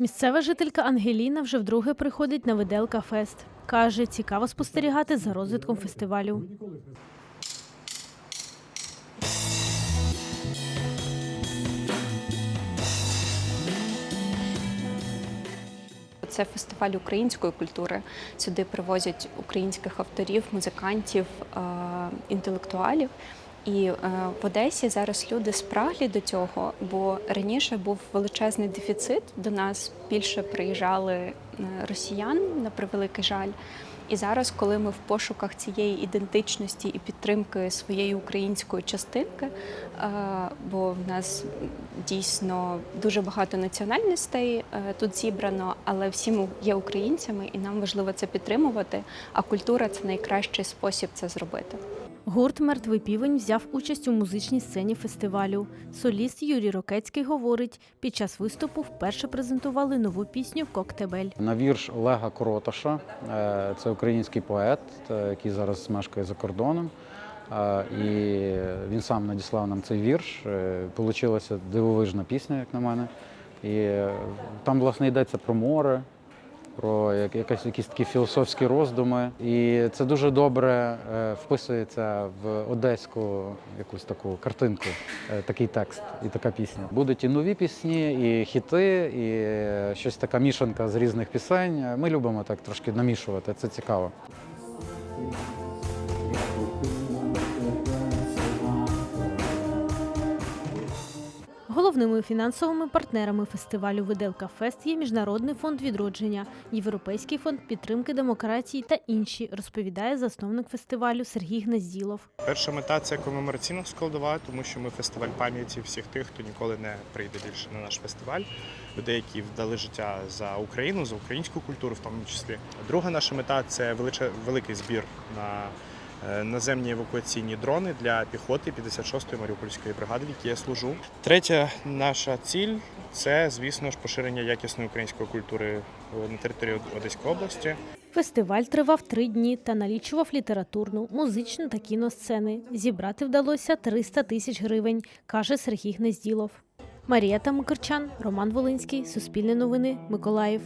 Місцева жителька Ангеліна вже вдруге приходить на Виделка Фест. Каже, цікаво спостерігати за розвитком фестивалю. Це фестиваль української культури. Сюди привозять українських авторів, музикантів, е, інтелектуалів. І е, в Одесі зараз люди спраглі до цього, бо раніше був величезний дефіцит. До нас більше приїжджали е, росіян на превеликий жаль. І зараз, коли ми в пошуках цієї ідентичності і підтримки своєї української частинки, е, бо в нас дійсно дуже багато національностей тут зібрано, але всі ми є українцями, і нам важливо це підтримувати. А культура це найкращий спосіб це зробити. Гурт Мертвий півень взяв участь у музичній сцені фестивалю. Соліст Юрій Рокецький говорить, під час виступу вперше презентували нову пісню Коктебель. На вірш Олега Короташа, е, це український поет, е, який зараз мешкає за кордоном. Е, І він сам надіслав нам цей вірш. Получилася дивовижна пісня, як на мене. І там, власне, йдеться про море, про як- якась, якісь такі філософські роздуми. І це дуже добре е, вписується в одеську якусь таку картинку, е, такий текст і така пісня. Будуть і нові пісні, і хіти, і е, щось така мішанка з різних пісень. Ми любимо так трошки намішувати, це цікаво. Головними фінансовими партнерами фестивалю Виделка Фест є Міжнародний фонд відродження, Європейський фонд підтримки демократії та інші, розповідає засновник фестивалю Сергій Гнезділов. Перша мета це комемораційна складова, тому що ми фестиваль пам'яті всіх тих, хто ніколи не прийде більше на наш фестиваль. Людей, які вдали життя за Україну, за українську культуру, в тому числі. Друга наша мета це величе- великий збір на наземні евакуаційні дрони для піхоти 56-ї Маріупольської бригади, в якій я служу. Третя наша ціль це, звісно ж, поширення якісної української культури е, на території Одеської області. Фестиваль тривав три дні та налічував літературну, музичну та кіносцени. Зібрати вдалося 300 тисяч гривень, каже Сергій Гнезділов. Марія Тамикарчан, Роман Волинський, Суспільне новини, Миколаїв.